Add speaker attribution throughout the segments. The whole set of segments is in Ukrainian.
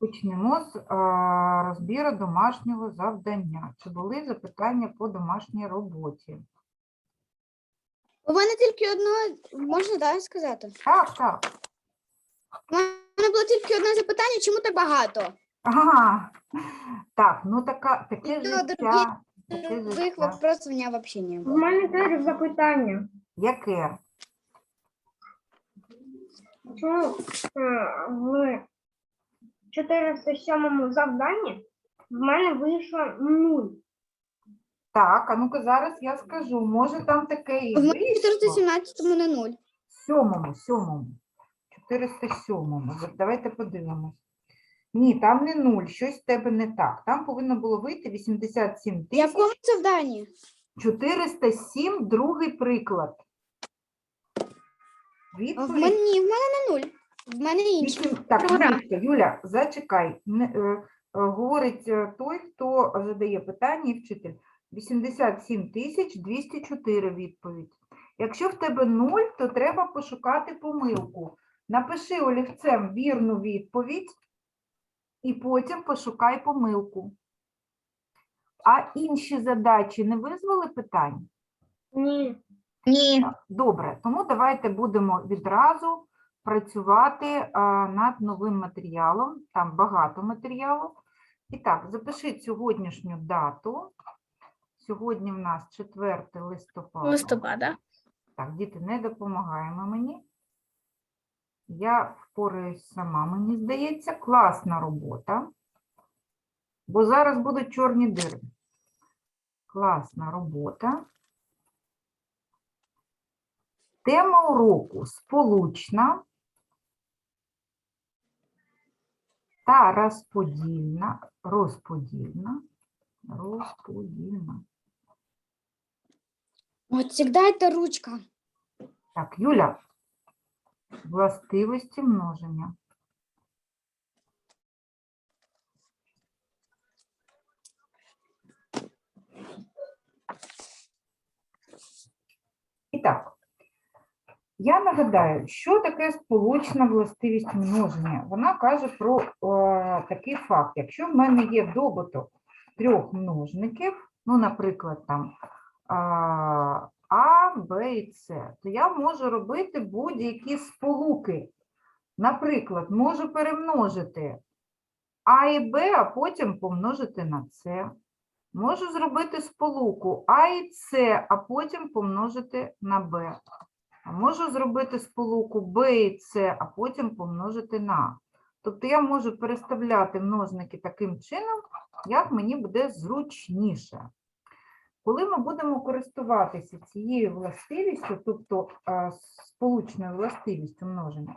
Speaker 1: Почнемо з а, розбіру домашнього завдання. Чи були запитання по домашній роботі?
Speaker 2: У мене тільки одно, можна далі сказати?
Speaker 1: Так, так.
Speaker 2: У мене було тільки одне запитання, чому так багато?
Speaker 1: Ага. Так, ну така, таке
Speaker 2: І
Speaker 1: життя. Таке
Speaker 2: Других
Speaker 1: життя.
Speaker 2: вопросів у мене взагалі не
Speaker 3: В
Speaker 2: було.
Speaker 3: мене теж запитання.
Speaker 1: Яке?
Speaker 3: Чому е, в 407 завданні в мене вийшло 0?
Speaker 1: Так, а ну-ка зараз я скажу. Може там таке і
Speaker 2: В мене
Speaker 1: вийшло?
Speaker 2: 417 не 0.
Speaker 1: Сьомому, сьомому. 407-му. Давайте подивимось. Ні, там не нуль, щось в тебе не так. Там повинно було вийти 87
Speaker 2: В
Speaker 1: тисяч
Speaker 2: якому завданні?
Speaker 1: 407, другий приклад.
Speaker 2: А В
Speaker 1: Відповідь
Speaker 2: мене ні, в мене не 0. В мене інше.
Speaker 1: Так. Юлічка, Юля, зачекай. Не, е, е, говорить е, той, хто задає питання і вчитель. 87 тисяч 204 відповідь. Якщо в тебе 0, то треба пошукати помилку. Напиши олівцем вірну відповідь і потім пошукай помилку. А інші задачі не визвали питань?
Speaker 3: Ні.
Speaker 2: Ні.
Speaker 1: Добре, тому давайте будемо відразу працювати над новим матеріалом. Там багато матеріалу. І так, запишіть сьогоднішню дату. Сьогодні в нас 4 листопада.
Speaker 2: Листопада.
Speaker 1: Так, діти, не допомагаємо мені. Я впораюсь сама, мені здається, класна робота. Бо зараз будуть чорні дири. Класна робота. Тема уроку сполучна та розподільна, розподільна, розподільна.
Speaker 2: От завжди це ручка.
Speaker 1: Так, Юля, властивості множення. І так, Я нагадаю, що таке сполучна властивість множення. Вона каже про е, такий факт. Якщо в мене є добуток трьох множників, ну, наприклад, там а, Б і С, то я можу робити будь-які сполуки. Наприклад, можу перемножити А і Б, а потім помножити на С. Можу зробити сполуку А і С, а потім помножити на Б. Можу зробити сполуку Б і С, а потім помножити на Тобто я можу переставляти множники таким чином, як мені буде зручніше. Коли ми будемо користуватися цією властивістю, тобто сполучною властивістю множення,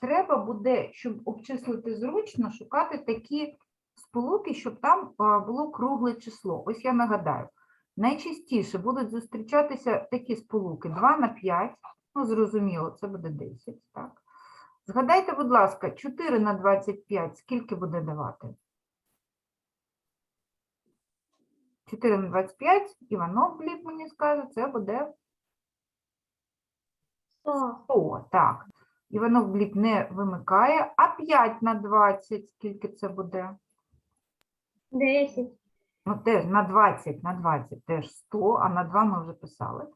Speaker 1: треба буде, щоб обчислити зручно, шукати такі сполуки, щоб там було кругле число. Ось я нагадаю, найчастіше будуть зустрічатися такі сполуки 2 на 5, ну зрозуміло, це буде 10, так? Згадайте, будь ласка, 4 на 25 скільки буде давати? 4 на 25, Іванов Гліб мені скаже, це буде 100. Так. Іванов Гліб не вимикає, а 5 на 20, скільки це буде?
Speaker 3: 10.
Speaker 1: Ну, теж на 20, на 20 теж 100, а на 2 ми вже писали.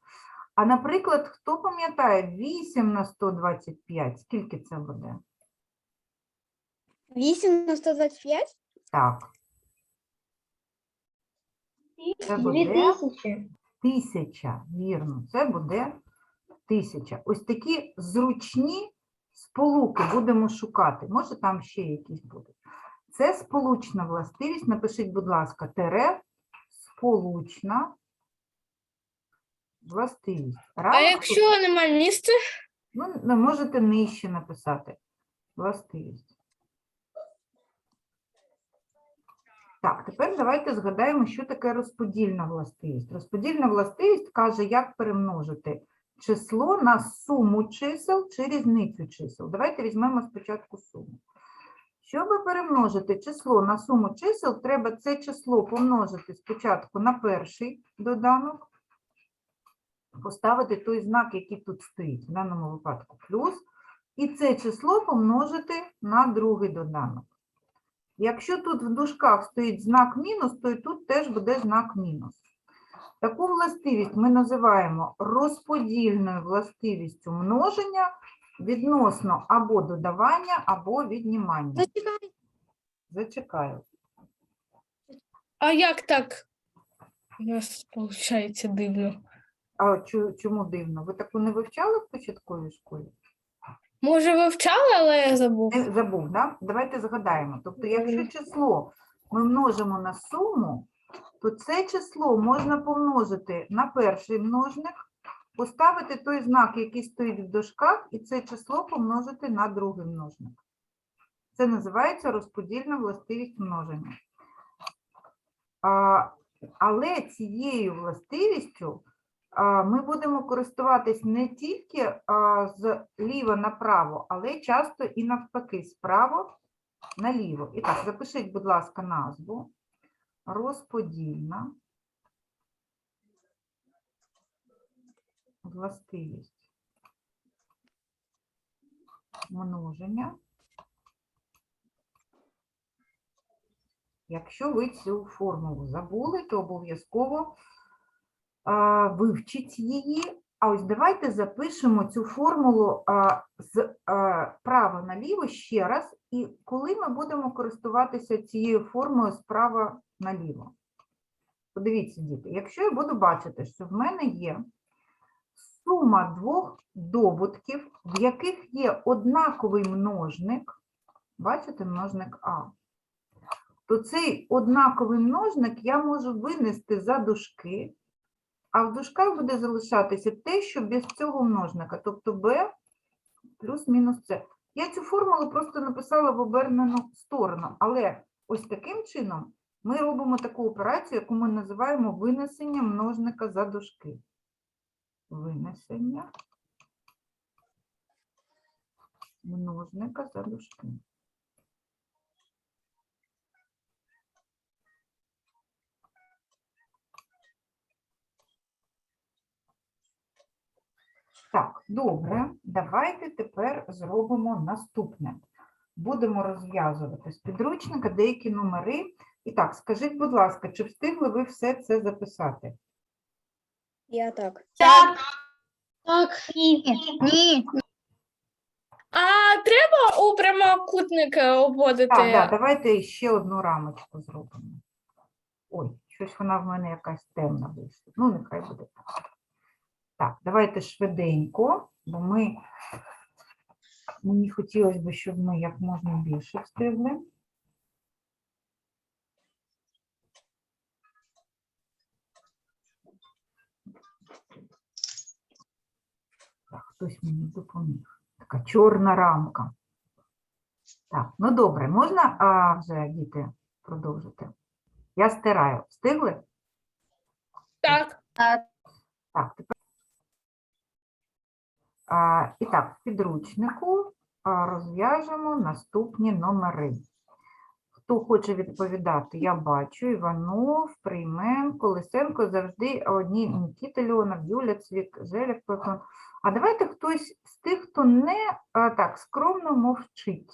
Speaker 1: А, наприклад, хто пам'ятає 8 на 125, скільки це буде?
Speaker 2: 8 на 125?
Speaker 1: Так. Це буде
Speaker 3: 2000.
Speaker 1: Тисяча, вірно, це буде тисяча. Ось такі зручні сполуки будемо шукати. Може, там ще якісь будуть. Це сполучна властивість. Напишіть, будь ласка, тере сполучна властивість.
Speaker 4: А
Speaker 1: Равно
Speaker 4: якщо нема місця?
Speaker 1: Ну, можете нижче написати властивість. Так, тепер давайте згадаємо, що таке розподільна властивість. Розподільна властивість каже, як перемножити число на суму чисел чи різницю чисел. Давайте візьмемо спочатку суму. Щоб перемножити число на суму чисел, треба це число помножити спочатку на перший доданок, поставити той знак, який тут стоїть, в даному випадку плюс, і це число помножити на другий доданок. Якщо тут в дужках стоїть знак мінус, то і тут теж буде знак мінус. Таку властивість ми називаємо розподільною властивістю множення відносно або додавання, або віднімання.
Speaker 2: Зачекай.
Speaker 1: Зачекаю.
Speaker 4: А як так? У нас виходить дивно.
Speaker 1: А чу- чому дивно? Ви таку не вивчали в початковій школі?
Speaker 4: Може, вивчали, але я забув.
Speaker 1: Не забув, да? Давайте згадаємо. Тобто, якщо число ми множимо на суму, то це число можна помножити на перший множник, поставити той знак, який стоїть в дужках, і це число помножити на другий множник. Це називається розподільна властивість множення. А, але цією властивістю а, ми будемо користуватись не тільки а, з ліва направо, але часто і навпаки, справа наліво. І так, запишіть, будь ласка, назву. Розподільна властивість множення. Якщо ви цю формулу забули, то обов'язково вивчіть її. А ось давайте запишемо цю формулу з а, права наліво ще раз, і коли ми будемо користуватися цією формулою справа наліво. Подивіться, діти, якщо я буду бачити, що в мене є сума двох добутків, в яких є однаковий множник, бачите, множник А, то цей однаковий множник я можу винести за дужки, а в дужках буде залишатися те, що без цього множника, тобто b плюс-мінус c. Я цю формулу просто написала в обернену сторону, але ось таким чином ми робимо таку операцію, яку ми називаємо винесення множника за дужки. Винесення множника за дужки. Так, добре, давайте тепер зробимо наступне. Будемо розв'язувати з підручника деякі номери. І так, скажіть, будь ласка, чи встигли ви все це записати?
Speaker 2: Я так.
Speaker 3: Так.
Speaker 4: Так.
Speaker 2: Ні.
Speaker 4: А треба у прямокутник е, обводити?
Speaker 1: Так, да, давайте ще одну рамочку зробимо. Ой, щось вона в мене якась темна вийшла. Ну, нехай буде так. Так, давайте швиденько, бо ми мені хотілося б, щоб ми як можна більше встигли. Так, хтось мені допоміг. Така чорна рамка. Так, ну добре, можна а, вже діти продовжити? Я стираю. Встигли?
Speaker 4: Так.
Speaker 1: Так, тепер. А, і так, в підручнику розв'яжемо наступні номери. Хто хоче відповідати, я бачу. Іванов, Прийменко, Лисенко завжди одні Нікіта Леонов, Юля Цвік, Желя Платон. А давайте хтось з тих, хто не так скромно мовчить.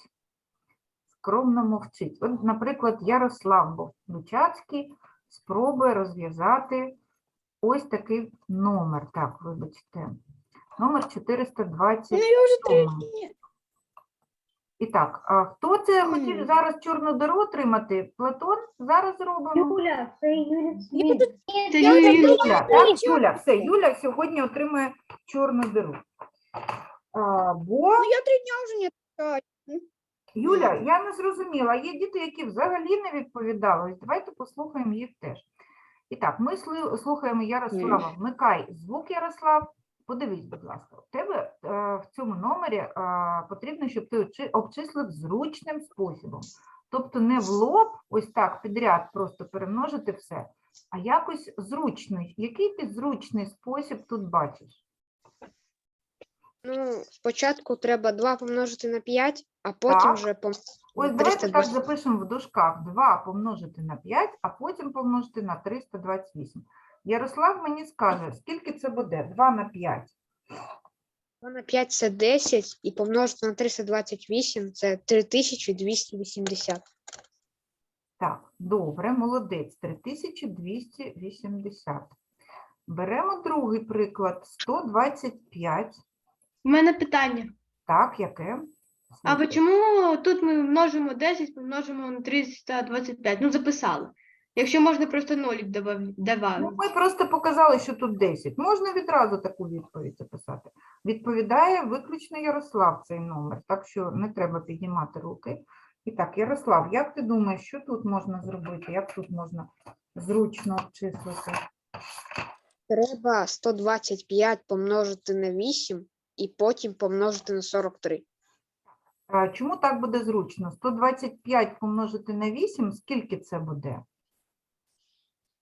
Speaker 1: Скромно мовчить. От, наприклад, Ярослав Бучацький спробує розв'язати ось такий номер. Так, вибачте. Номер 420.
Speaker 2: Ну я вже три.
Speaker 1: І так, а хто це хотів зараз чорну диру отримати? Платон? Зараз зробимо.
Speaker 3: Юля, це Юля
Speaker 2: Я
Speaker 3: Світ.
Speaker 2: тут
Speaker 1: Юля, так. Юля, все, Юля сьогодні отримує чорну диру. А, бо,
Speaker 2: Ну я три дня вже не читаю.
Speaker 1: Юля, я не зрозуміла, є діти, які взагалі не відповідали. Ось Давайте послухаємо їх теж. І так, ми сли- слухаємо Ярослава. Вмикай звук, Ярослав. Подивись, будь ласка, у тебе е, в цьому номері е, потрібно, щоб ти обчислив зручним способом. Тобто не в лоб, ось так підряд просто перемножити все, а якось зручний. Який ти зручний спосіб тут бачиш?
Speaker 5: Ну, спочатку треба 2 помножити на 5, а потім
Speaker 1: Так.
Speaker 5: вже пом...
Speaker 1: Ось давайте так запишемо в дужках 2 помножити на 5, а потім помножити на 328. Ярослав мені скаже, скільки це буде? 2 на 5.
Speaker 5: 2 на 5 це 10 і помножити на 328 це 3280.
Speaker 1: Так, добре, молодець, 3280. Беремо другий приклад, 125.
Speaker 6: У мене питання.
Speaker 1: Так, яке?
Speaker 6: А ви чому тут ми множимо 10, помножимо на 325? Ну, записали. Якщо можна просто нолік добав-.
Speaker 1: Ну, ми просто показали, що тут 10. Можна відразу таку відповідь записати. Відповідає виключно Ярослав цей номер, так що не треба піднімати руки. І так, Ярослав, як ти думаєш, що тут можна зробити? Як тут можна зручно обчислити?
Speaker 5: Треба 125 помножити на 8 і потім помножити на 43.
Speaker 1: А чому так буде зручно? 125 помножити на 8, скільки це буде?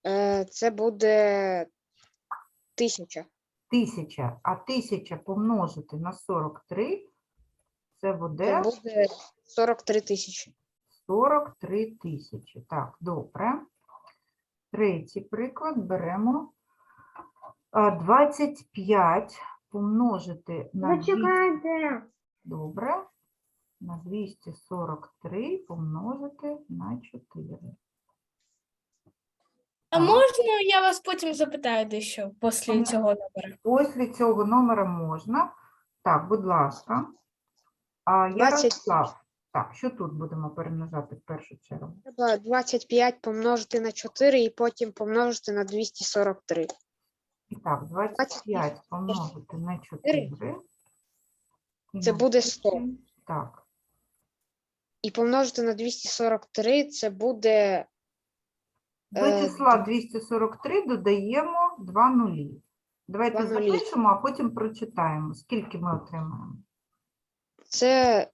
Speaker 5: Е, Це буде 1000.
Speaker 1: Тисяча, а тисяча помножити на 43, це буде
Speaker 5: Це буде 43 тисячі.
Speaker 1: 43 тисячі. Так, добре. Третій приклад беремо. А, 25 помножити на 200,
Speaker 3: Зачекайте.
Speaker 1: добре, на 243 помножити на 4.
Speaker 4: А можна я вас потім запитаю дещо після
Speaker 1: Ага.
Speaker 4: цього номера?
Speaker 1: Після цього номера можна. Так, будь ласка. А,
Speaker 5: 20.
Speaker 1: Ярослав, так, що тут будемо перемножати в першу чергу?
Speaker 5: Треба 25 помножити на 4 і потім помножити на 243.
Speaker 1: І так, 25 помножити на 4.
Speaker 5: Це буде 100.
Speaker 1: Так,
Speaker 5: І помножити на 243 це буде
Speaker 1: до числа 243 додаємо 2 нулі. Давайте
Speaker 5: Два нулі.
Speaker 1: запишемо, а потім прочитаємо, скільки ми отримаємо.
Speaker 5: це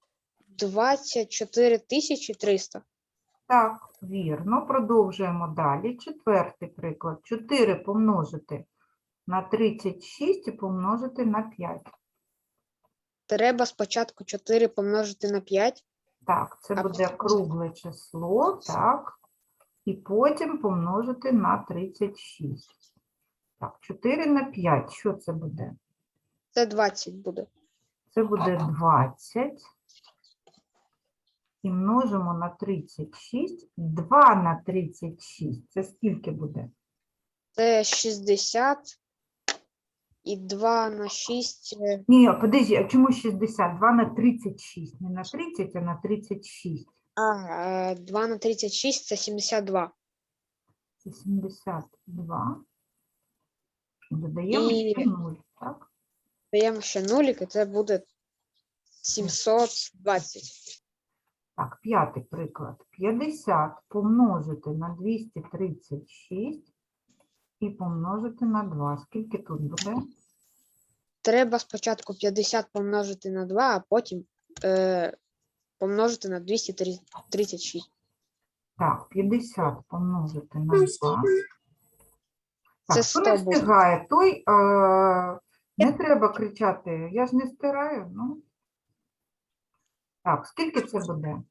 Speaker 5: 24 тисячі 300.
Speaker 1: Так, вірно. Продовжуємо далі. Четвертий приклад. 4 помножити на 36 і помножити на 5.
Speaker 5: Треба спочатку 4 помножити на 5.
Speaker 1: Так, це
Speaker 5: А
Speaker 1: буде
Speaker 5: потім
Speaker 1: кругле число, так. І потім помножити на 36. Так, 4 на 5. Що це буде?
Speaker 5: Це 20 буде.
Speaker 1: Це буде 20. І множимо на 36. 2 на 36. Це скільки буде?
Speaker 5: Це 60 і 2 на 6. е,
Speaker 1: Ні, подожди, а чому 60? 2 на 36. Не на 30, а на 36.
Speaker 5: А, е, 2 на 36 це 72.
Speaker 1: Це 72. Додаємо
Speaker 5: І-
Speaker 1: ще 0, так?
Speaker 5: Даємо ще нулік, і це буде 720.
Speaker 1: Так, п'ятий приклад. 50 помножити на 236 і помножити на 2. Скільки тут буде?
Speaker 5: Треба спочатку 50 помножити на 2, а потім е, помножити на 236.
Speaker 1: Так, 50 помножити на 2.
Speaker 5: Це
Speaker 1: Так, хто не
Speaker 5: буде.
Speaker 1: встигає, той е, не треба кричати, я ж не стираю. Ну. Так, скільки це буде?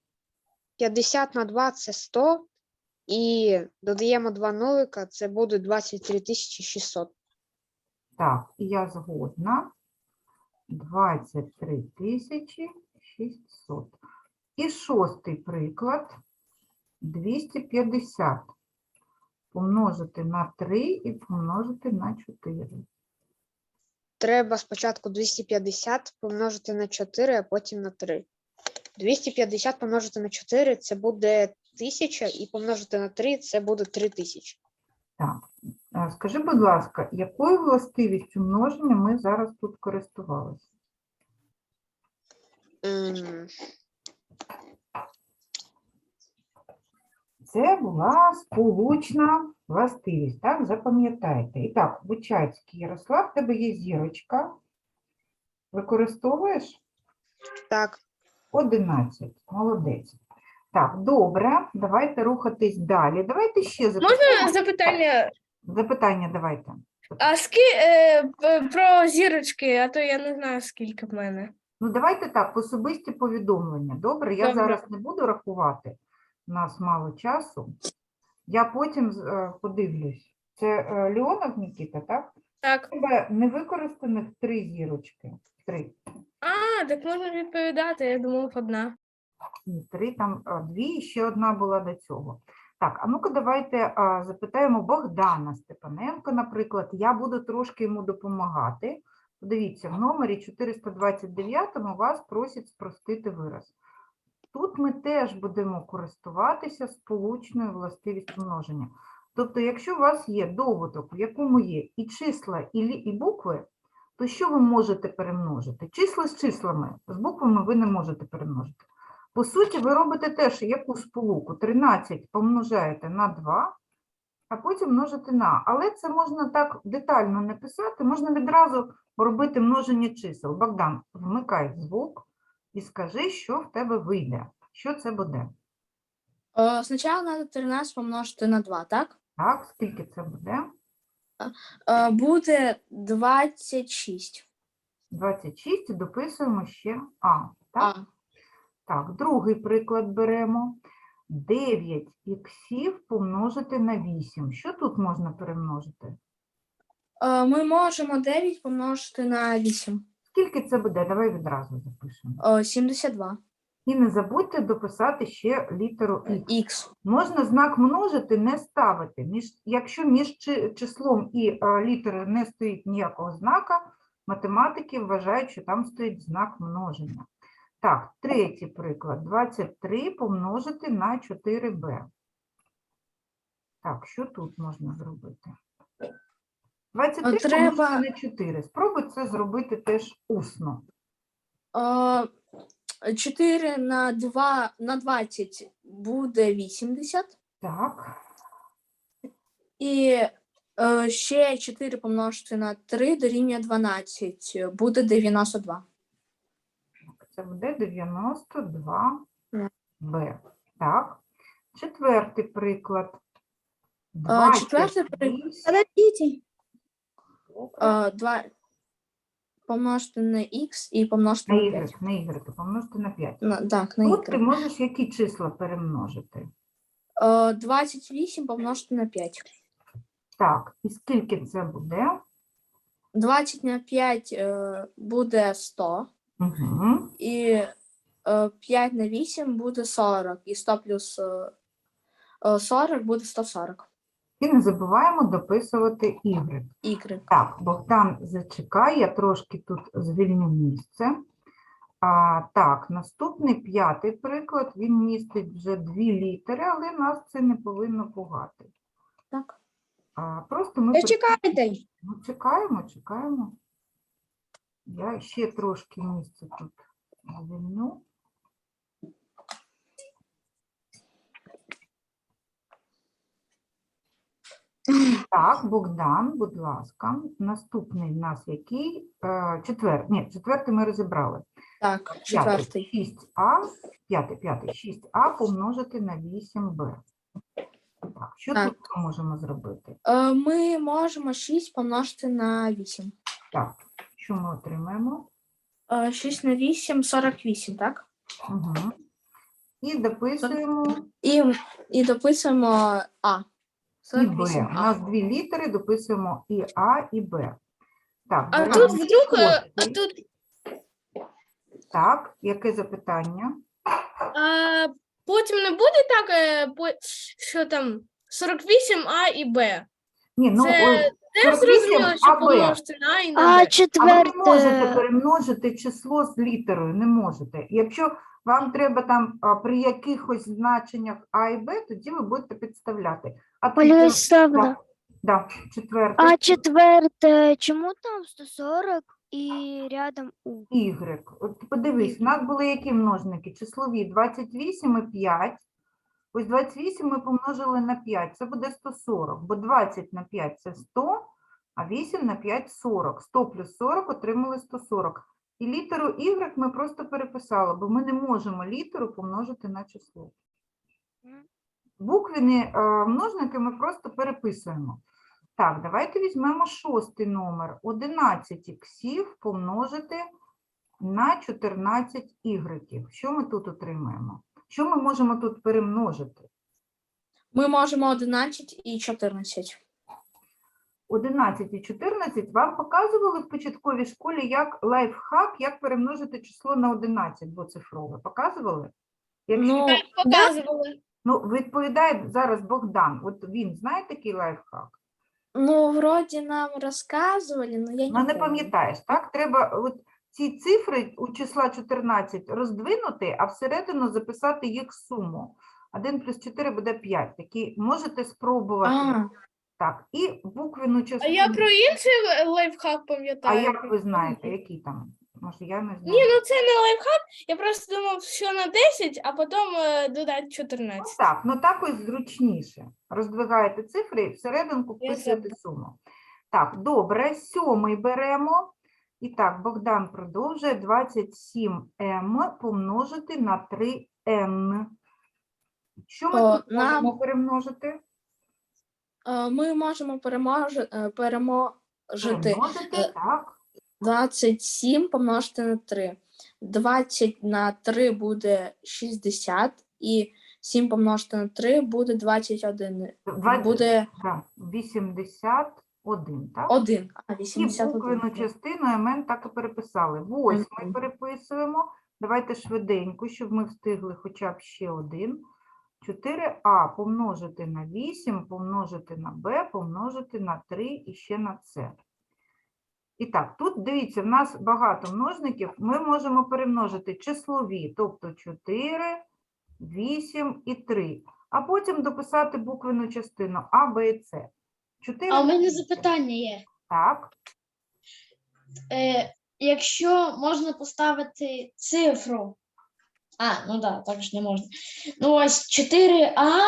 Speaker 5: 50 на 2 це 100. І додаємо 2 нулика, це буде 23 тисячі 600.
Speaker 1: Так, і я згодна. 23 тисячі 600. І шостий приклад. 250 помножити на 3 і помножити на 4.
Speaker 5: Треба спочатку 250 помножити на 4, а потім на 3. 250 помножити на 4 це буде 1000, і помножити на 3 це буде 3000.
Speaker 1: Так, скажи, будь ласка, якою властивістю множення ми зараз тут користувалися?
Speaker 5: Ем,
Speaker 1: Це була сполучна властивість, так? Запам'ятайте. І так, Бучацький Ярослав, в тебе є зірочка. Використовуєш?
Speaker 5: Так,
Speaker 1: 11. Молодець. Так, добре, давайте рухатись далі. Давайте ще
Speaker 4: Можна
Speaker 1: запитання.
Speaker 4: запитання?
Speaker 1: Запитання давайте.
Speaker 4: А ски е, про зірочки, а то я не знаю, скільки в мене.
Speaker 1: Ну, давайте так, особисті повідомлення. Добре, я
Speaker 4: Добре.
Speaker 1: зараз не буду рахувати, у нас мало часу. Я потім е, подивлюсь. Це е, Леонов Нікіта, так?
Speaker 4: Так.
Speaker 1: тебе невикористаних три зірочки. Три.
Speaker 4: А, так можна відповідати, я думав одна.
Speaker 1: Ні, три, там а, дві, і ще одна була до цього. Так, а ну-ка давайте а, запитаємо Богдана Степаненко, наприклад. Я буду трошки йому допомагати. Подивіться, в номері 429 вас просять спростити вираз. Тут ми теж будемо користуватися сполучною властивістю множення. Тобто, якщо у вас є доводок, в якому є і числа, і, лі- і букви, то що ви можете перемножити? Числа з числами, з буквами ви не можете перемножити. По суті, ви робите теж яку сполуку? 13 помножаєте на 2, а потім множите на. Але це можна так детально не писати, можна відразу робити множення чисел. Богдан, вмикай звук і скажи, що в тебе вийде. Що це буде?
Speaker 7: Э, Сначала надо 13 помножити на 2, так?
Speaker 1: Так, скільки це буде?
Speaker 7: Е, Буде 26.
Speaker 1: 26 і дописуємо ще А. Так?
Speaker 7: А.
Speaker 1: Так, другий приклад беремо. 9 іксів помножити на 8. Що тут можна перемножити?
Speaker 7: Е, Ми можемо 9 помножити на 8.
Speaker 1: Скільки це буде? Давай відразу запишемо.
Speaker 7: Е, 72.
Speaker 1: І не забудьте дописати ще літеру Х.
Speaker 7: Х.
Speaker 1: Можна знак множити не ставити. Між, якщо між чи- числом і е, літерою не стоїть ніякого знака, математики вважають, що там стоїть знак множення. Так, третій приклад. 23 помножити на 4b. Так, що тут можна зробити? 23
Speaker 7: треба-
Speaker 1: помножити на 4. Спробуй це зробити теж усно.
Speaker 7: Е, 4 на 2 на 20 буде 80.
Speaker 1: Так,
Speaker 7: І е, ще 4 помножити на 3 дорівнює 12. Буде 92.
Speaker 1: Це буде 92
Speaker 7: Мгм.
Speaker 1: Б. Так. Четвертий приклад.
Speaker 7: А, четвертий приклад.
Speaker 2: Подождите.
Speaker 7: Е, 2 помножити на х і помножити
Speaker 1: На
Speaker 7: на
Speaker 1: Y,
Speaker 7: 5.
Speaker 1: на Y, помножити на 5.
Speaker 7: На, так, на
Speaker 1: Тут ти
Speaker 7: y.
Speaker 1: можеш які числа перемножити?
Speaker 7: Е, 28 помножити на 5.
Speaker 1: Так, і скільки це буде?
Speaker 7: 20 на 5 е, буде 100.
Speaker 1: Угу.
Speaker 7: І е, 5 на 8 буде 40. І 100 плюс е, е, 40 буде 140.
Speaker 1: І не забуваємо дописувати Y.
Speaker 7: Y.
Speaker 1: Так, Богдан, зачекай, я трошки тут звільню місце. А, так, наступний п'ятий приклад, він містить вже дві літери, але нас це не повинно пугати.
Speaker 7: Так.
Speaker 1: А, просто ми
Speaker 2: чекайте.
Speaker 1: Ну, чекаємо, чекаємо. Я ще трошки місця тут звільню. Так, Богдан, будь ласка. Наступний в нас який? Е, Четвер... Ні, четвертий ми розібрали.
Speaker 7: Так, четвертий.
Speaker 1: 6А, п'ятий, п'ятий, 6А помножити на 8Б. Так, що
Speaker 7: Так.
Speaker 1: тут ми можемо зробити?
Speaker 7: Е, ми можемо 6 помножити на 8.
Speaker 1: Так, що ми отримаємо?
Speaker 7: Е, 6 на 8 48, так?
Speaker 1: Угу. І дописуємо
Speaker 7: І, і дописуємо А.
Speaker 1: і Б. У
Speaker 7: 48
Speaker 1: нас дві літери, дописуємо і А, і Б. Так,
Speaker 4: А
Speaker 1: беремо
Speaker 4: тут вдруг, е, а
Speaker 1: шостий.
Speaker 4: тут
Speaker 1: Так, яке запитання?
Speaker 4: а, потім не буде так, е, по- що там 48А і Б.
Speaker 1: Ні, ну
Speaker 4: Це
Speaker 1: ось
Speaker 4: Теж
Speaker 1: 48
Speaker 4: зрозуміло, що
Speaker 1: АБ.
Speaker 4: помножити на і на
Speaker 2: А
Speaker 4: Б.
Speaker 1: А ви не можете
Speaker 2: четверте.
Speaker 1: перемножити число з літерою, не можете. Якщо вам треба там а, при якихось значеннях А і Б, тоді ви будете підставляти. А так, да, четверте.
Speaker 8: а четверте, чому там 140 і рядом У?
Speaker 1: Y. От подивись, у нас були які множники? Числові 28 і 5. Ось 28 ми помножили на 5, це буде 140, бо 20 на 5 це 100, а 8 на 5 – 40. 100 плюс 40 отримали 140. І літеру Y ми просто переписали, бо ми не можемо літеру помножити на число.
Speaker 8: Мгм.
Speaker 1: Буквені е, множники ми просто переписуємо. Так, давайте візьмемо шостий номер. 11 іксів помножити на 14 ігреків. Що ми тут отримаємо? Що ми можемо тут перемножити?
Speaker 7: Ми можемо 11 і 14.
Speaker 1: 11 і 14 вам показували в початковій школі як лайфхак, як перемножити число на 11 двоцифрове. Показували? Якщо
Speaker 7: Ну,
Speaker 4: Показували.
Speaker 1: Ну, відповідає зараз Богдан. От він знає такий лайфхак?
Speaker 7: ну, вроді нам розказували, але я
Speaker 1: Ну, не пам'ятаєш, так? Треба от ці цифри у числа 14 роздвинути, а всередину записати їх суму. 1 плюс 4 буде 5. Такі можете спробувати.
Speaker 7: А,
Speaker 1: Так, і буквену
Speaker 4: А я про інший лай- лайфхак
Speaker 1: А
Speaker 4: пам'ятаю.
Speaker 1: як ви знаєте, який там? Може, я не знаю.
Speaker 4: Ні, ну це не лайфхак. Я просто думав, що на 10, а потім е, додати
Speaker 1: Ну,
Speaker 4: 14.
Speaker 1: так, ну так ось зручніше. Роздвигаєте цифри і всерединку
Speaker 4: Я
Speaker 1: вписуєте суму. Так, добре, сьомий беремо. І так, Богдан продовжує 27m помножити на 3n. Що ми
Speaker 7: О,
Speaker 1: тут можемо перемножити?
Speaker 7: е, ми можемо переможити, переможити
Speaker 1: Перемножити,
Speaker 7: е,
Speaker 1: так.
Speaker 7: 27 помножити на 3. 20 на 3 буде 60, і 7 помножити на 3 буде 21.
Speaker 1: Два-
Speaker 7: Буде
Speaker 1: так, 81, так?
Speaker 7: 1. А,
Speaker 1: І
Speaker 7: 81.
Speaker 1: буквену частину МН так і переписали. Восьмий
Speaker 7: Мгм.
Speaker 1: переписуємо. Давайте швиденько, щоб ми встигли хоча б ще один. 4а помножити на 8, помножити на b, помножити на 3 і ще на c. І так, тут дивіться, в нас багато множників. Ми можемо перемножити числові, тобто 4, 8 і 3. А потім дописати буквену частину А, Б і С. 4
Speaker 9: А у мене запитання є.
Speaker 1: Так.
Speaker 9: Е, якщо можна поставити цифру. А, ну да, так ж не можна. Ну ось 4А,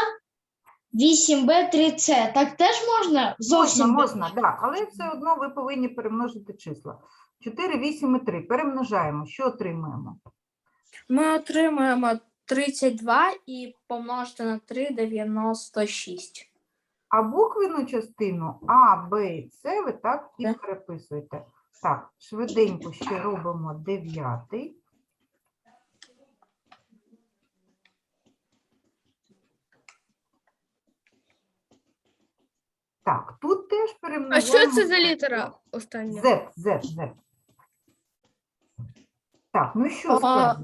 Speaker 9: 8Б, 3С. Так теж можна зовсім
Speaker 1: Можна,
Speaker 9: без
Speaker 1: можна, так, але все одно ви повинні перемножити числа. 4, 8 і 3. Перемножаємо. Що отримаємо?
Speaker 7: Ми отримуємо 32 і помножити на 3 96.
Speaker 1: А буквену частину А, Б і С ви так і
Speaker 7: Так.
Speaker 1: переписуєте. Так, швиденько ще робимо дев'ятий. теж перемножаємо.
Speaker 4: А що це за літера остання?
Speaker 1: Z, Z, Z. Так, ну що
Speaker 7: А.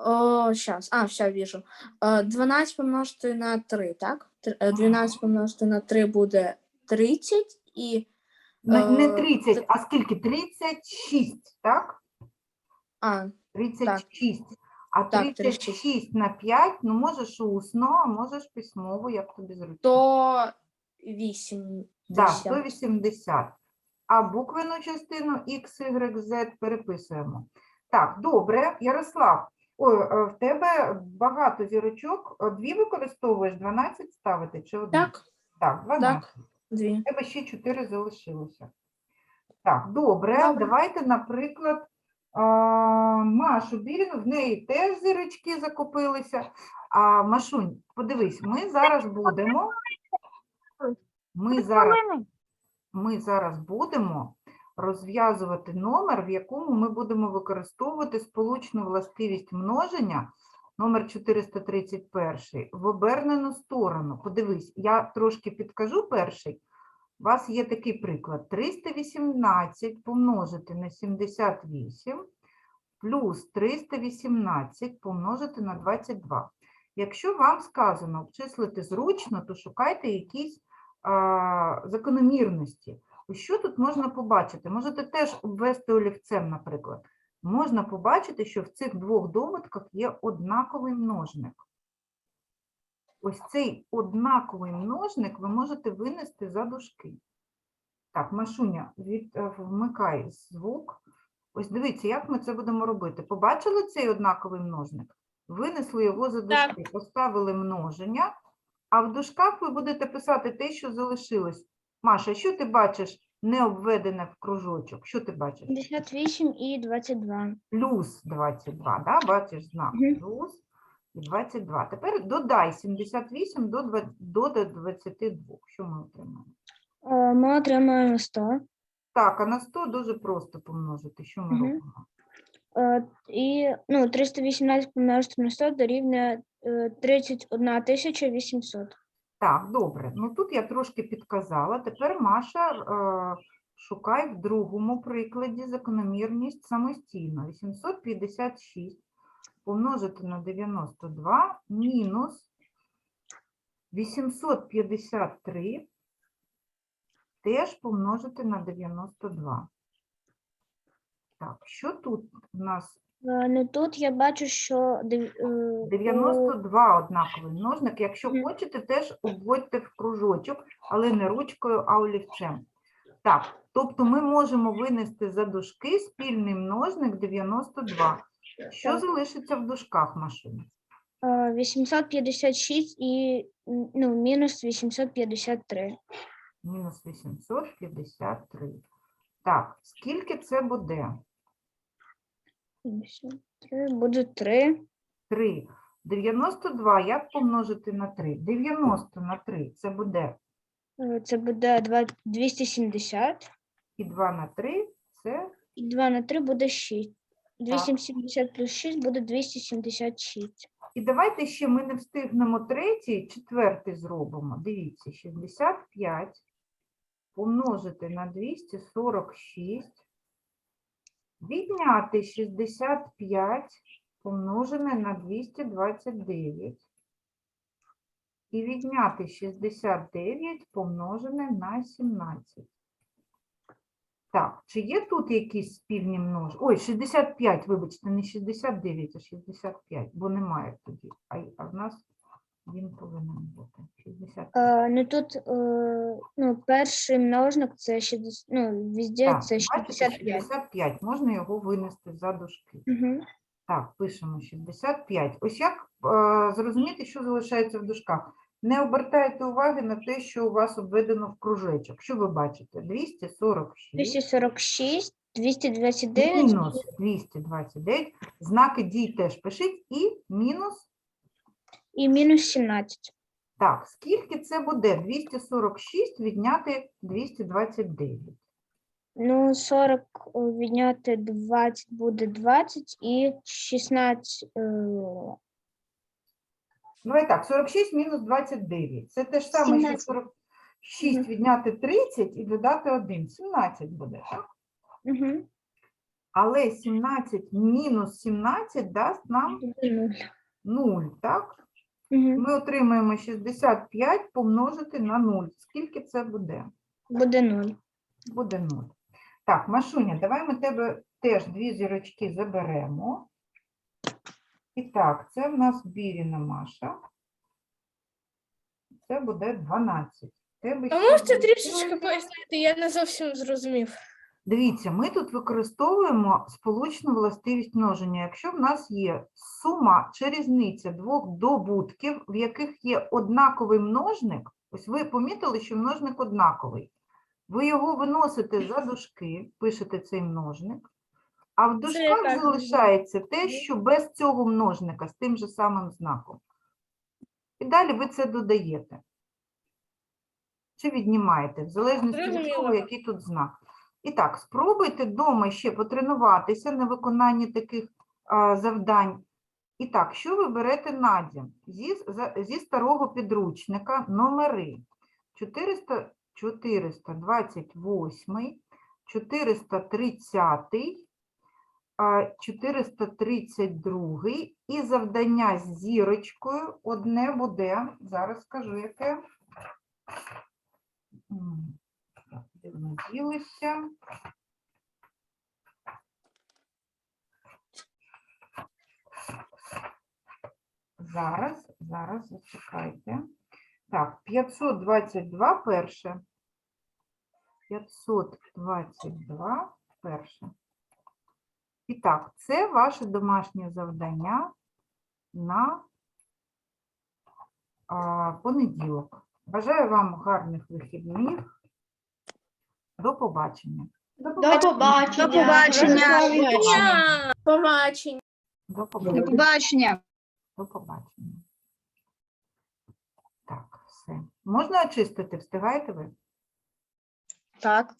Speaker 7: О, сейчас. А, все, віжу. Е, 12 помножити на 3, так? Тр- е, 12 помножити на 3 буде 30 і.
Speaker 1: Ну, е, не, не
Speaker 7: Е,
Speaker 1: 30, а скільки? 36, так?
Speaker 7: А,
Speaker 1: 36. А
Speaker 7: Так,
Speaker 1: 36 на 5, ну можеш усно, а можеш письмово, як тобі зручно.
Speaker 7: то
Speaker 1: 180.
Speaker 7: Так,
Speaker 1: 180. А буквену частину X, Y, Z переписуємо. Так, добре, Ярослав, ой, е, в тебе багато зірочок. Е, дві використовуєш, 12 ставити чи одну?
Speaker 7: Так.
Speaker 1: Так, 12.
Speaker 7: Так, дві.
Speaker 1: У тебе ще 4 залишилося. Так, добре,
Speaker 7: добре.
Speaker 1: давайте, наприклад, а, Машу Біріну, в неї теж зірочки закупилися. А Машунь, подивись, ми зараз будемо ми зараз, ми зараз будемо розв'язувати номер, в якому ми будемо використовувати сполучну властивість множення, номер 431, в обернену сторону. Подивись, я трошки підкажу перший. У вас є такий приклад. 318 помножити на 78 плюс 318 помножити на 22. Якщо вам сказано обчислити зручно, то шукайте якісь закономірності. Що тут можна побачити? Можете теж обвести олівцем, наприклад. Можна побачити, що в цих двох доводках є однаковий множник. Ось цей однаковий множник ви можете винести за дужки. Так, Машуня, від, е, вмикай звук. Ось дивіться, як ми це будемо робити. Побачили цей однаковий множник? Винесли його за дужки, поставили множення, а в дужках ви будете писати те, що залишилось. Маша, що ти бачиш не обведене в кружочок? Що ти бачиш?
Speaker 8: 58 і 22.
Speaker 1: Плюс 22, да? бачиш знак
Speaker 8: Мгм.
Speaker 1: плюс і 22. Тепер додай 78 до, 20, до 22. Що ми отримаємо?
Speaker 8: Е, Ми отримаємо 100.
Speaker 1: Так, а на 100 дуже просто помножити. Що ми
Speaker 8: Мгм.
Speaker 1: робимо?
Speaker 8: Е, І ну, 318 помножити на 100 дорівнює 31 тисяча 800.
Speaker 1: Так, добре. Ну тут я трошки підказала. Тепер Маша е, шукай в другому прикладі закономірність самостійно. 856 помножити на 92 мінус 853 теж помножити на 92. Так, що тут у нас
Speaker 2: Е, Ну тут я бачу, що е,
Speaker 1: 92 однаковий множник. Якщо хочете, теж обводьте в кружочок, але не ручкою, а олівцем. Так, тобто ми можемо винести за дужки спільний множник 92. Що
Speaker 2: Так.
Speaker 1: залишиться в дужках машини?
Speaker 2: е, 856 і ну, мінус 853.
Speaker 1: Мінус 853. Так, скільки це буде?
Speaker 2: 53 буде 3.
Speaker 1: 3. 92, як помножити на 3? 90 на 3 це буде
Speaker 2: Е, Це буде два- 270.
Speaker 1: і 2 на 3 це
Speaker 2: І 2 на 3 буде 6. 270 плюс 6 буде 276.
Speaker 1: І давайте ще ми не встигнемо третій, четвертий зробимо. Дивіться, 65 помножити на 246, відняти 65 помножене на 229 і відняти 69 помножене на 17. Так, чи є тут якісь спільні множини? Ой, 65, вибачте, не 69, а 65, бо немає тоді. А в нас він повинен бути. 65.
Speaker 2: Е, ну тут е, ну, перший множник це 60, ну, везде
Speaker 1: Так,
Speaker 2: це
Speaker 1: бачите,
Speaker 2: 65.
Speaker 1: 65, можна його винести за дужки.
Speaker 2: Угу.
Speaker 1: Так, пишемо 65. Ось як е, зрозуміти, що залишається в дужках? Не обертайте уваги на те, що у вас обведено в кружечок. Що ви бачите? 246
Speaker 2: 246, 229
Speaker 1: мінус 229. Знаки дій теж пишіть і мінус.
Speaker 2: І мінус 17.
Speaker 1: Так, скільки це буде? 246 відняти 229.
Speaker 2: Ну, 40 відняти 20 буде 20 і 16. Е,
Speaker 1: Давай так, 46 мінус 29. Це те ж саме, що
Speaker 2: 17.
Speaker 1: 46
Speaker 2: Мгм.
Speaker 1: відняти 30 і додати 1. 17 буде, так?
Speaker 2: угу.
Speaker 1: Але 17 мінус 17 дасть нам 0, так?
Speaker 2: Угу.
Speaker 1: Ми отримаємо 65 помножити на 0. Скільки це буде?
Speaker 2: Буде 0.
Speaker 1: Буде 0. Так, Машуня, давай ми тебе теж дві зірочки заберемо. І так, це в нас Біріна Маша. Це буде 12. Тебе
Speaker 4: А
Speaker 1: ще
Speaker 4: можете трішечки пояснити? Я не зовсім зрозумів.
Speaker 1: Дивіться, ми тут використовуємо сполучну властивість множення. Якщо в нас є сума чи різниця двох добутків, в яких є однаковий множник, ось ви помітили, що множник однаковий. Ви його виносите за дужки, пишете цей множник, а в дужках залишається те, що без цього множника з тим же самим знаком. І далі ви це додаєте. Чи віднімаєте, в залежності від того, який тут знак. І так, спробуйте вдома ще потренуватися на виконанні таких а, завдань. І так, що ви берете на дім? Зі, зі старого підручника номери 400, 428, 430, 432 і завдання з зірочкою одне буде, зараз скажу яке. Так, Де? Зараз, зараз, зачекайте. Так, 522 перше. 522 перше. І так, це ваше домашнє завдання на а, понеділок. Бажаю вам гарних вихідних. До побачення.
Speaker 6: До побачення.
Speaker 2: До побачення.
Speaker 4: Ня!
Speaker 7: Побачення.
Speaker 1: До
Speaker 2: побачення.
Speaker 1: До побачення. Так, все. Можна очистити? Встигаєте ви?
Speaker 5: Так.